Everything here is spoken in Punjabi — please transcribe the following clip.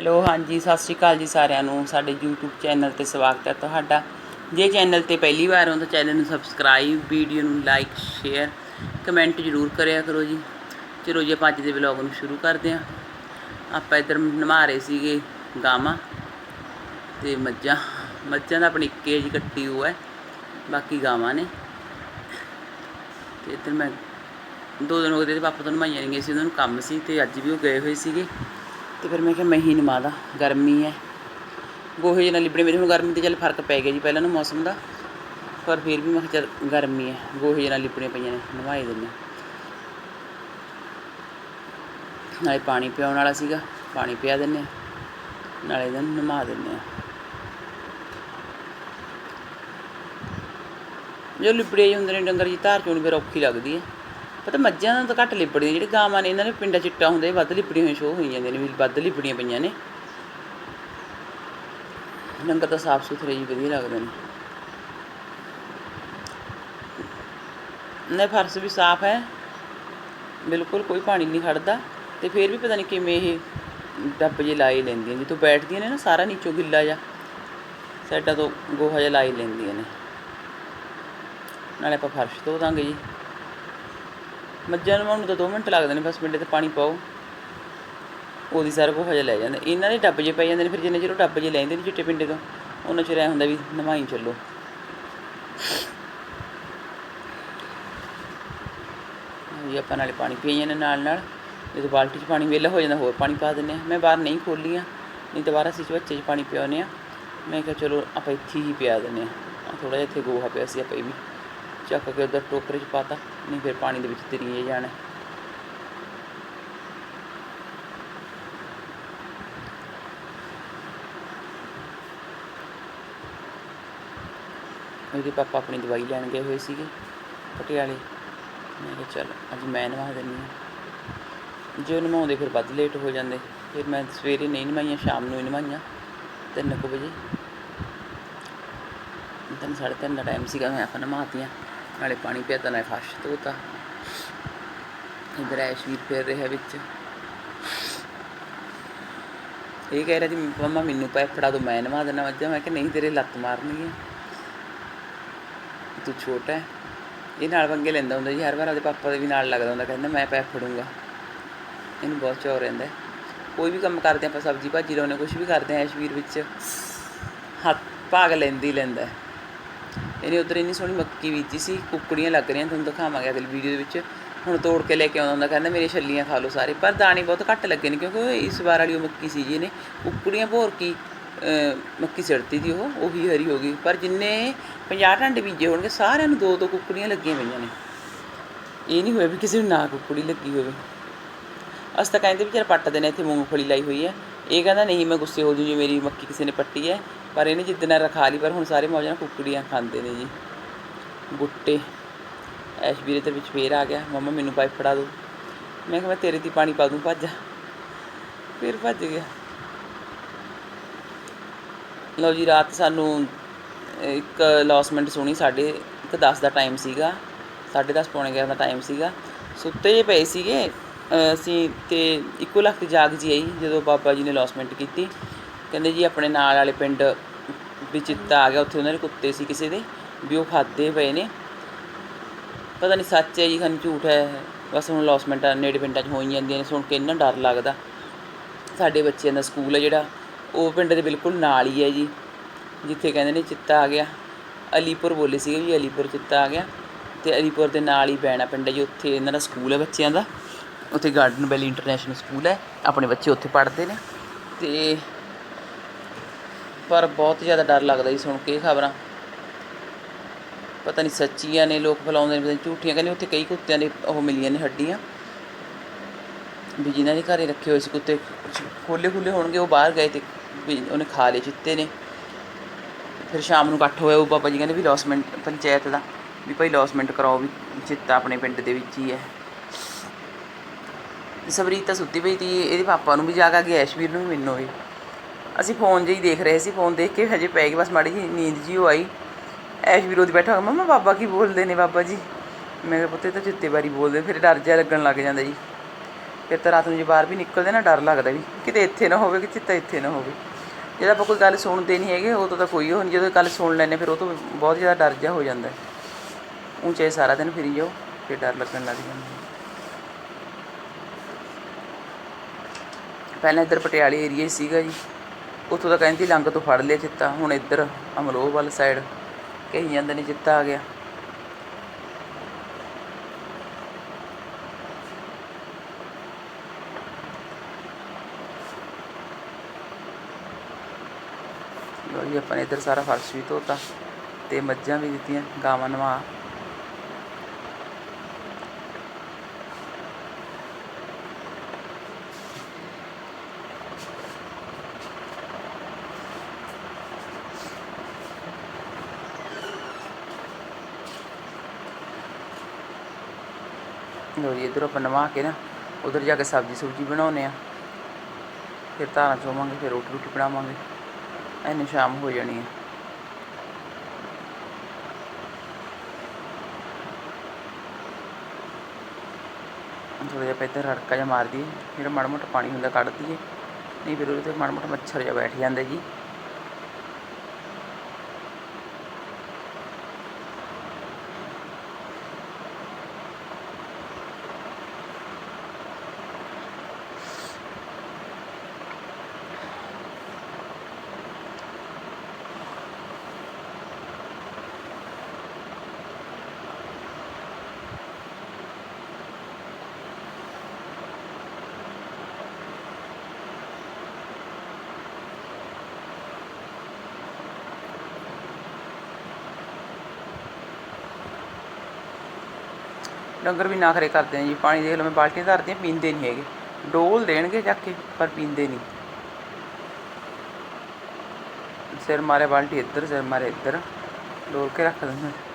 ਹੈਲੋ ਹਾਂਜੀ, ਸਤਿ ਸ਼੍ਰੀ ਅਕਾਲ ਜੀ ਸਾਰਿਆਂ ਨੂੰ। ਸਾਡੇ YouTube ਚੈਨਲ ਤੇ ਸਵਾਗਤ ਹੈ ਤੁਹਾਡਾ। ਜੇ ਚੈਨਲ ਤੇ ਪਹਿਲੀ ਵਾਰ ਹੋ ਤਾਂ ਚੈਨਲ ਨੂੰ ਸਬਸਕ੍ਰਾਈਬ ਵੀਡੀਓ ਨੂੰ ਲਾਈਕ ਸ਼ੇਅਰ ਕਮੈਂਟ ਜ਼ਰੂਰ ਕਰਿਆ ਕਰੋ ਜੀ। ਚਲੋ ਜੀ, ਆਪਾਂ ਅੱਜ ਦੇ ਵਲੌਗ ਨੂੰ ਸ਼ੁਰੂ ਕਰਦੇ ਹਾਂ। ਆਪਾਂ ਇੱਧਰ ਨਮਾ ਰਹੇ ਸੀਗੇ ਗਾਵਾਂ ਤੇ ਮੱਝਾਂ। ਮੱਝਾਂ ਦਾ ਆਪਣੀ ਇੱਕ ਕੇਜ ਕੱਟੀ ਹੋਇਆ ਹੈ, ਬਾਕੀ ਗਾਵਾਂ ਨੇ। ਤੇ ਇੱਧਰ ਮੈਂ ਦੋ ਦਿਨ ਹੋ ਗਏ ਤੇ ਪਾਪਾ ਤੋਂ ਨਮਾਈਆਂ ਨਹੀਂ ਗਏ ਸੀ, ਉਹਨਾਂ ਨੂੰ ਕੰਮ ਸੀ ਤੇ ਅੱਜ ਵੀ ਉਹ ਗਏ ਹੋਏ ਸੀਗੇ। ਤੇ ਫਿਰ ਮੈਂ ਕਿਹਾ ਮੈਂ ਹੀ ਨਮਾਦਾ ਗਰਮੀ ਹੈ ਗੋਹੇ ਜਿਹੇ ਨਾਲ ਲਿਬੜੇ ਮੇਰੇ, ਹੁਣ ਗਰਮੀ ਤੇ ਚੱਲ ਫ਼ਰਕ ਪੈ ਗਿਆ ਜੀ ਪਹਿਲਾਂ ਨੂੰ ਮੌਸਮ ਦਾ। ਪਰ ਫਿਰ ਵੀ ਮੈਂ ਕਿਹਾ ਚੱਲ ਗਰਮੀ ਹੈ ਗੋਹੇ ਜਿਹੇ ਨਾਲ ਲਿਬੜੀਆਂ ਪਈਆਂ ਨੇ, ਨਵਾਏ ਦਿੰਦੇ ਹਾਂ। ਨਾਲੇ ਪਾਣੀ ਪਿਆਉਣ ਵਾਲਾ ਸੀਗਾ, ਪਾਣੀ ਪਿਆ ਦਿੰਦੇ ਹਾਂ ਨਾਲੇ ਇਹਨਾਂ ਨੂੰ ਨਮਾ ਦਿੰਦੇ ਹਾਂ ਜੋ ਲਿਬੜੇ ਜਿਹੇ ਹੁੰਦੇ ਨੇ ਡੰਗਰ ਜੀ, ਧਾਰ ਚੋਣ ਫਿਰ ਔਖੀ ਲੱਗਦੀ ਹੈ ਪਤਾ ਮੱਝਾਂ ਦਾ ਤਾਂ ਘੱਟ ਲਿਬੜੀਆਂ, ਜਿਹੜੇ ਗਾਵਾਂ ਨੇ, ਇਹਨਾਂ ਨੇ ਪਿੰਡਾ ਚਿੱਟਾ ਹੁੰਦਾ ਇਹ ਵੱਧ ਲਿਬੜੀਆਂ ਹੋਈਆਂ, ਸ਼ੋਅ ਹੋਈ ਜਾਂਦੀਆਂ ਨੇ, ਵੀ ਵੱਧ ਲਿਬੜੀਆਂ ਪਈਆਂ ਨੇ। ਡੰਗਰ ਤਾਂ ਸਾਫ਼ ਸੁਥਰੇ ਜੀ ਵਧੀਆ ਲੱਗਦੇ ਨੇ। ਨੇ ਫਰਸ਼ ਵੀ ਸਾਫ਼ ਹੈ। ਬਿਲਕੁਲ ਕੋਈ ਪਾਣੀ ਨਹੀਂ ਖੜਦਾ ਤੇ ਫਿਰ ਵੀ ਪਤਾ ਨਹੀਂ ਕਿਵੇਂ ਇਹ ਡੱਬ ਜੇ ਲਾਈ ਲੈਂਦੀਆਂ ਜਿੱਥੋਂ ਬੈਠਦੀਆਂ ਨੇ ਨਾ, ਸਾਰਾ ਨੀਚੋਂ ਗਿੱਲਾ ਜਾ ਸਾਈਡਾਂ ਤੋਂ ਗੋਹਾ ਜਿਹਾ ਲਾਈ ਲੈਂਦੀਆਂ ਨੇ। ਨਾਲੇ ਆਪਾਂ ਫਰਸ਼ ਧੋ ਦਾਂਗੇ ਜੀ। ਮੱਝਾਂ ਨੂੰ ਨੂੰ ਤਾਂ 2 ਮਿੰਟ ਲੱਗਦੇ ਨੇ, ਬਸ ਮਿੰਟੇ ਤੇ ਪਾਣੀ ਪਾਓ। ਉਹਦੀ ਸਾਰਾ ਗੋਹਾ ਜਿਹਾ ਲੈ ਜਾਂਦੇ। ਇਹਨਾਂ ਦੇ ਡੱਬ ਜੇ ਪੈ ਜਾਂਦੇ ਨੇ, ਫਿਰ ਜਿੰਨੇ ਚਿਰ ਉਹ ਡੱਬ ਜੇ ਲੈਂਦੇ ਨੇ ਚਿੱਟੇ ਪਿੰਡੇ ਤੋਂ, ਉਹਨਾਂ ਚਿਰ ਐ ਹੁੰਦਾ ਵੀ ਨਵਾਈ ਚੱਲੋ। ਜੀ ਆਪਾਂ ਨਾਲੇ ਪਾਣੀ ਪੀ ਜਾਂਦੇ ਨਾਲ ਨਾਲ ਜਦੋਂ ਬਾਲਟੀ 'ਚ ਪਾਣੀ ਵਿਹਲਾ ਹੋ ਜਾਂਦਾ, ਹੋਰ ਪਾਣੀ ਪਾ ਦਿੰਦੇ ਹਾਂ। ਮੈਂ ਬਾਹਰ ਨਹੀਂ ਖੋਲੀਆਂ ਨਹੀਂ ਤਾਂ ਬਾਹਰ ਅਸੀਂ ਬੱਚੇ 'ਚ ਪਾਣੀ ਪਿਆਉਂਦੇ ਹਾਂ। ਮੈਂ ਕਿਹਾ ਚਲੋ, ਆਪਾਂ ਇੱਥੇ ਹੀ ਪਿਆ ਦਿੰਦੇ ਹਾਂ। ਥੋੜਾ ਜਿਹਾ ਇੱਥੇ ਗੋਹਾ ਪਿਆ ਸੀ, ਆਪਾਂ ਇਹ ਵੀ ਚੱਕ ਕੇ ਉਧਰ ਟੋਕਰੇ 'ਚ ਪਾਤਾ ਨਹੀਂ ਫਿਰ ਪਾਣੀ ਦੇ ਵਿੱਚ ਤਰੀਏ ਜਾਣਾ। ਮੇਰੇ ਪਾਪਾ ਆਪਣੀ ਦਵਾਈ ਲੈਣ ਗਏ ਹੋਏ ਸੀਗੇ, ਪਟਿਆਲੇ। ਮੈਂ ਕਿਹਾ ਚੱਲ ਅੱਜ ਮੈਂ ਨਵਾ ਦਿੰਦੀ ਹਾਂ। ਜੇ ਉਹ ਨਵਾਉਂਦੇ ਫਿਰ ਵੱਧ ਲੇਟ ਹੋ ਜਾਂਦੇ। ਫਿਰ ਮੈਂ ਸਵੇਰੇ ਨਹੀਂ ਨਵਾਈਆਂ, ਸ਼ਾਮ ਨੂੰ ਹੀ ਨਵਾਈਆਂ। ਤਿੰਨ ਕੁ ਵਜੇ। ਤਿੰਨ ਸਾਢੇ ਤਿੰਨ ਦਾ ਟਾਈਮ ਸੀਗਾ, ਮੈਂ ਆਪਾਂ ਨਵਾਤੀਆਂ। ਨਾਲੇ ਪਾਣੀ ਪਿਆ ਤਾਂ ਨਾਲੇ ਫਰਸ਼ ਧੋਤਾ ਇਧਰ ਐਸ਼ਵੀਰ ਫਿਰ ਰਿਹਾ ਵਿੱਚ। ਇਹ ਕਹਿ ਰਿਹਾ ਜੀ, ਮੰਮਾ ਮੈਨੂੰ ਪੈ ਫੜਾ ਦੋ, ਮੈਂ ਨਵਾ ਦੇਣਾ ਮੱਝਾਂ ਮੈਂ ਕਿ ਨਹੀਂ, ਤੇਰੇ ਲੱਤ ਮਾਰਨਗੀ ਤੂੰ ਛੋਟਾ ਹੈ। ਇਹ ਨਾਲ ਪੰਗੇ ਲੈਂਦਾ ਹੁੰਦਾ ਜੀ। ਹਰ ਵਾਰ ਉਹਦੇ ਪਾਪਾ ਦੇ ਵੀ ਨਾਲ ਲੱਗਦਾ ਹੁੰਦਾ। ਕਹਿੰਦਾ, ਮੈਂ ਪੈ ਫੜੂੰਗਾ। ਇਹਨੂੰ ਬਹੁਤ ਚੌਰ ਰਹਿੰਦਾ ਕੋਈ ਵੀ ਕੰਮ ਕਰਦੇ ਆਪਾਂ, ਸਬਜ਼ੀ ਭਾਜੀ ਲਾਉਣੇ ਕੁਝ ਵੀ ਕਰਦੇ ਆ ਐਸ਼ਵੀਰ ਵਿੱਚ। ਹੱਥ ਭਾਗ ਲੈਂਦੀ ਹੀ। ਲੈਂਦਾ ਇਹਨੇ ਉਧਰ ਇੰਨੀ ਸੋਹਣੀ ਮੱਕੀ ਬੀਜੀ ਸੀ, ਕੁੱਕੜੀਆਂ ਲੱਗ ਰਹੀਆਂ, ਤੁਹਾਨੂੰ ਦਿਖਾਵਾਂਗੇ ਅਗਲੀ ਵੀਡੀਓ ਦੇ ਵਿੱਚ। ਹੁਣ ਤੋੜ ਕੇ ਲੈ ਕੇ ਆਉਂਦਾ ਹੁੰਦਾ, ਕਹਿੰਦਾ ਮੇਰੇ ਛੱਲੀਆਂ ਖਾ ਲਓ ਸਾਰੇ, ਪਰ ਦਾਣੇ ਬਹੁਤ ਘੱਟ ਲੱਗੇ ਨੇ, ਕਿਉਂਕਿ ਇਸ ਵਾਰ ਵਾਲੀ ਉਹ ਮੱਕੀ ਸੀ ਜੀ ਇਹਨੇ, ਕੁੱਕੜੀਆਂ ਭੋਰ ਕੀ ਮੱਕੀ ਸਿੜਤੀ ਦੀ ਉਹ, ਉਹੀ ਹਰੀ ਹੋ ਗਈ। ਪਰ ਜਿੰਨੇ 50 ਢੰਡੇ ਬੀਜੇ ਹੋਣਗੇ, ਸਾਰਿਆਂ ਨੂੰ ਦੋ ਦੋ ਕੁੱਕੜੀਆਂ ਲੱਗੀਆਂ ਪਈਆਂ ਨੇ। ਇਹ ਨਹੀਂ ਹੋਇਆ ਵੀ ਕਿਸੇ ਨੂੰ ਨਾ ਕੁੱਕੜੀ ਲੱਗੀ ਹੋਵੇ। ਅਸੀਂ ਤਾਂ ਕਹਿੰਦੇ ਵੀ ਚਲ ਪੱਟ ਨੇ ਇੱਥੇ ਮੂੰਗਫਲੀ ਲਾਈ ਹੋਈ ਹੈ। ਇਹ ਕਹਿੰਦਾ, ਨਹੀਂ, ਮੈਂ ਗੁੱਸੇ ਹੋ ਜੂ ਜੀ, ਮੇਰੀ ਮੱਕੀ ਕਿਸੇ ਨੇ ਪੱਟੀ ਹੈ। ਪਰ ਇਹਨੇ ਜਿੱਦਣ ਰਖਾ ਲਈ, ਪਰ ਹੁਣ ਸਾਰੇ ਮੌਜਾਂ ਕੁੱਕੜੀਆਂ ਖਾਂਦੇ ਨੇ ਜੀ। ਬੁੱਟੇ। ਐਸ਼ ਵੀਰੇ ਦੇ ਵਿੱਚ ਫੇਰ ਆ ਗਿਆ। ਮੰਮਾ, ਮੈਨੂੰ ਪਾਈਪ ਫੜਾ ਦਿਓ। ਮੈਂ ਕਿਹਾ, ਮੈਂ ਤੇਰੇ ਤੇ ਪਾਣੀ ਪਾ ਦੂੰ, ਭੱਜ ਫਿਰ ਭੱਜ ਗਿਆ। ਲਓ ਜੀ, ਰਾਤ ਸਾਨੂੰ ਇੱਕ ਲੌਸਮੈਂਟ ਸੁਣੀ ਸਾਡੇ, ਇੱਕ 10 ਦਾ ਟਾਈਮ ਸੀਗਾ। 10:30 ਪੌਣੇ 11 ਦਾ ਟਾਈਮ ਸੀਗਾ। ਸੁੱਤੇ ਜੇ ਪਏ ਸੀਗੇ ਅਸੀਂ ਅਤੇ ਇੱਕੋ ਲੱਖ ਜਾਗ ਜੀ ਆਈ ਜਦੋਂ ਬਾਬਾ ਜੀ ਨੇ ਲੌਸਮੈਂਟ ਕੀਤੀ। ਕਹਿੰਦੇ ਜੀ ਆਪਣੇ ਨਾਲ ਵਾਲੇ ਪਿੰਡ ਵੀ ਚਿੱਤਾ ਆ ਗਿਆ, ਉੱਥੇ ਉਹਨਾਂ ਦੇ ਕੁੱਤੇ ਸੀ ਕਿਸੇ ਦੇ, ਵੀ ਉਹ ਖਾਦੇ ਪਏ ਨੇ। ਪਤਾ ਨਹੀਂ ਸੱਚ ਹੈ ਜੀ ਖਾਨੀ ਝੂਠ ਹੈ, ਬਸ ਹੁਣ ਲੌਸਮੈਂਟਾਂ ਨੇੜੇ ਪਿੰਡਾਂ 'ਚ ਹੋਈ ਜਾਂਦੀਆਂ ਨੇ, ਸੁਣ ਕੇ ਇੰਨਾ ਡਰ ਲੱਗਦਾ। ਸਾਡੇ ਬੱਚਿਆਂ ਦਾ ਸਕੂਲ ਹੈ ਜਿਹੜਾ, ਉਹ ਪਿੰਡ ਦੇ ਬਿਲਕੁਲ ਨਾਲ ਹੀ ਹੈ ਜੀ, ਜਿੱਥੇ ਕਹਿੰਦੇ ਨੇ ਚਿੱਤਾ ਆ ਗਿਆ। ਅਲੀਪੁਰ ਬੋਲੇ ਸੀਗੇ ਵੀ ਅਲੀਪੁਰ ਚਿੱਤਾ ਆ ਗਿਆ। ਤੇ ਅਲੀਪੁਰ ਦੇ ਨਾਲ ਹੀ ਬੈਣਾ ਪਿੰਡ ਹੈ ਜੀ, ਉੱਥੇ ਇਹਨਾਂ ਦਾ ਸਕੂਲ ਹੈ ਬੱਚਿਆਂ ਦਾ। ਉੱਥੇ ਗਾਰਡਨ ਵੈਲੀ ਇੰਟਰਨੈਸ਼ਨਲ ਸਕੂਲ ਹੈ। ਆਪਣੇ ਬੱਚੇ ਉੱਥੇ ਪੜ੍ਹਦੇ ਨੇ। ਤੇ ਪਰ ਬਹੁਤ ਜ਼ਿਆਦਾ ਡਰ ਲੱਗਦਾ ਜੀ ਸੁਣ ਕੇ ਖਬਰਾਂ। ਪਤਾ ਨਹੀਂ ਸੱਚੀਆਂ ਨੇ ਲੋਕ ਫੈਲਾਉਂਦੇ ਨੇ, ਪਤਾ ਨਹੀਂ ਝੂਠੀਆਂ। ਕਹਿੰਦੇ ਉੱਥੇ ਕਈ ਕੁੱਤਿਆਂ ਦੇ ਉਹ ਮਿਲੀਆਂ ਨੇ ਹੱਡੀਆਂ। ਵੀ ਜਿਨ੍ਹਾਂ ਦੇ ਘਰੇ ਰੱਖੇ ਹੋਏ ਸੀ ਕੁੱਤੇ ਖੋਲੇ ਖੁੱਲੇ ਹੋਣਗੇ, ਉਹ ਬਾਹਰ ਗਏ ਤੇ ਵੀ ਉਹਨੇ ਖਾ ਲਏ, ਚਿੱਤੇ ਨੇ। ਫਿਰ ਸ਼ਾਮ ਨੂੰ ਇਕੱਠ ਹੋਇਆ, ਉਹ ਬਾਬਾ ਜੀ ਕਹਿੰਦੇ ਵੀ ਲੌਸਮੈਂਟ ਪੰਚਾਇਤ ਦਾ, ਵੀ ਭਾਈ ਲੌਸਮੈਂਟ ਕਰਾਓ ਵੀ, ਚਿੱਤਾ ਆਪਣੇ ਪਿੰਡ ਦੇ ਵਿੱਚ ਹੀ ਹੈ। ਸਬਰੀਤ ਤਾਂ ਸੁੱਤੀ ਪਈ ਤੀ, ਇਹਦੇ ਪਾਪਾ ਨੂੰ ਵੀ ਜਾਗ ਆ ਗਿਆ ਐਸ਼ਵੀਰ ਨੂੰ ਵੀ ਮੈਨੂੰ ਵੀ ਅਸੀਂ ਫੋਨ ਜਿਹੀ ਦੇਖ ਰਹੇ ਸੀ ਫੋਨ ਦੇਖ ਕੇ ਹਜੇ ਪੈ ਗਈ, ਬਸ ਮਾੜੀ ਜੀ ਨੀਂਦ ਜੀ ਉਹ ਆਈ। ਐਸ਼ਵੀਰ ਉਹਦੀ ਬੈਠਾ ਹੋਇਆ, ਮੰਮਾ ਬਾਬਾ ਕੀ ਬੋਲਦੇ ਨੇ ਬਾਬਾ ਜੀ? ਮੈਂ ਕਿਹਾ, ਪੁੱਤੇ ਤਾਂ ਚਿੱਤੇ ਵਾਰੀ ਬੋਲਦੇ ਫਿਰ ਡਰ ਜਿਹਾ ਲੱਗਣ ਲੱਗ ਜਾਂਦਾ ਜੀ। ਫਿਰ ਤਾਂ ਰਾਤ ਨੂੰ ਜੇ ਬਾਹਰ ਵੀ ਨਿਕਲਦੇ ਨਾ, ਡਰ ਲੱਗਦਾ ਵੀ, ਕਿਤੇ ਇੱਥੇ ਨਾ ਹੋਵੇ ਕਿ ਚਿੱਤਾ ਇੱਥੇ ਨਾ ਹੋਵੇ। ਜਦੋਂ ਆਪਾਂ ਕੋਈ ਗੱਲ ਸੁਣਦੇ ਨਹੀਂ ਹੈਗੇ ਉਦੋਂ ਤਾਂ ਕੋਈ ਉਹ ਨਹੀਂ ਜਦੋਂ ਗੱਲ ਸੁਣ ਲੈਂਦੇ ਫਿਰ ਉਹ ਤੋਂ ਬਹੁਤ ਜ਼ਿਆਦਾ ਡਰ ਜਾ ਹੋ ਜਾਂਦਾ। ਹੈ ਉੱਚੇ ਸਾਰਾ ਦਿਨ ਫਿਰੀ ਜਾਓ, ਫਿਰ ਡਰ ਲੱਗਣ ਲੱਗ ਜਾਂਦਾ। ਪਹਿਲਾਂ ਇੱਧਰ ਪਟਿਆਲੇ ਏਰੀਆ ਸੀਗਾ ਜੀ। ਉੱਥੋਂ ਤਾਂ ਕਹਿੰਦੀ ਲੰਗ ਤੋਂ ਫੜ ਲਿਆ ਚਿੱਤਾ। ਹੁਣ ਇੱਧਰ ਅਮਲੋਹ ਵਾਲੀ ਸਾਈਡ ਕਹੀ ਜਾਂਦੇ ਨੇ ਚਿੱਤਾ ਆ ਗਿਆ। ਲੋ ਜੀ, ਆਪਾਂ ਨੇ ਇੱਧਰ ਸਾਰਾ ਫਰਸ਼ ਵੀ ਧੋਤਾ ਤੇ ਮੱਝਾਂ ਵੀ ਦਿੱਤੀਆਂ, ਗਾਵਾਂ ਨਵਾ। ਲੋ ਜੀ ਇੱਧਰ ਆਪਾਂ ਨਵਾ ਕੇ ਨਾ, ਉਧਰ ਜਾ ਕੇ ਸਬਜ਼ੀ ਸੁਬਜ਼ੀ ਬਣਾਉਨੇ ਆ ਫਿਰ ਧਾਰਾਂ ਚੋਵਾਂਗੇ, ਫਿਰ ਰੋਟੀ ਰੋਟੀ ਬਣਾਵਾਂਗੇ। ਐਨੇ ਸ਼ਾਮ ਹੋ ਜਾਣੀ ਹੈ। ਥੋੜ੍ਹਾ ਜਿਹਾ ਪਹਿਲਾਂ ਰੜਕਾ ਜਿਹਾ ਮਾਰ ਦਈਏ। ਜਿਹੜਾ ਮਾੜਾ ਮੋਟਾ ਪਾਣੀ ਹੁੰਦਾ, ਕੱਢ ਦਈਏ। ਨਹੀਂ ਫਿਰ ਉਹਦੇ ਤੇ ਮਾੜਾ ਮੋਟਾ ਮੱਛਰ ਜਿਹਾ ਬੈਠ ਜਾਂਦਾ ਜੀ। ਡੰਗਰ ਵੀ ਨਾ ਖਰੇ ਕਰਦੇ ਆ ਜੀ, ਪਾਣੀ ਦੇਖ ਲਓ, ਮੈਂ ਬਾਲਟੀ ਧਰਦੀ ਹਾਂ ਪੀਂਦੇ ਨਹੀਂ ਹੈਗੇ। ਡੋਲ ਦੇਣਗੇ ਚੱਕ ਕੇ, ਪਰ ਪੀਂਦੇ ਨਹੀਂ। ਸਿਰ ਮਾਰੇ ਬਾਲਟੀ ਇੱਧਰ, ਸਿਰ ਮਾਰੇ ਇੱਧਰ। ਡੋਲ ਕੇ ਰੱਖ ਦਿੰਦੇ